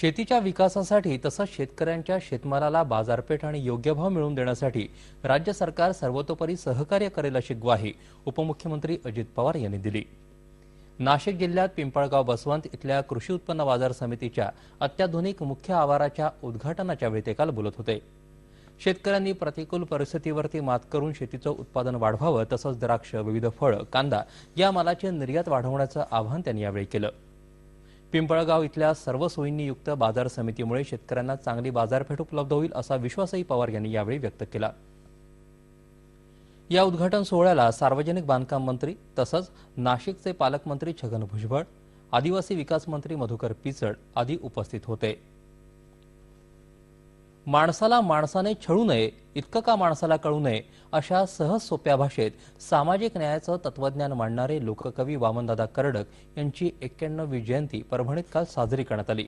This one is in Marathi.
शेतीच्या विकासासाठी तसंच शेतकऱ्यांच्या शेतमालाला बाजारपेठ आणि योग्य भाव मिळवून देण्यासाठी राज्य सरकार सर्वतोपरी सहकार्य करेल अशी ग्वाही उपमुख्यमंत्री अजित पवार यांनी दिली. नाशिक जिल्ह्यात पिंपळगाव बसवंत इथल्या कृषी उत्पन्न बाजार समितीच्या अत्याधुनिक मुख्य आवाराच्या उद्घाटनाच्या वेळी ते काल बोलत होते. शेतकऱ्यांनी प्रतिकूल परिस्थितीवरती मात करून शेतीचं उत्पादन वाढवावं तसंच द्राक्ष विविध फळं कांदा या मालाची निर्यात वाढवण्याचं आवाहन त्यांनी यावेळी केलं. पिंपळगाव इथल्या सर्व सोयींनी युक्त बाजार समितीमुळे शेतकऱ्यांना चांगली बाजारपेठ उपलब्ध होईल असा विश्वासही पवार यांनी यावेळी व्यक्त केला. या उद्घाटन सोहळ्याला सार्वजनिक बांधकाम मंत्री तसंच नाशिकचे पालकमंत्री छगन भुजबळ आदिवासी विकास मंत्री मधुकर पिचड आदी उपस्थित होते. माणसाला माणसाने छळू नये इतकं का माणसाला कळू नये अशा सहज सोप्या भाषेत सामाजिक न्यायाचं तत्वज्ञान मांडणारे लोककवी वामनदादा कर्डक यांची एक्क्याण्णवी जयंती परभणीत काल साजरी करण्यात आली.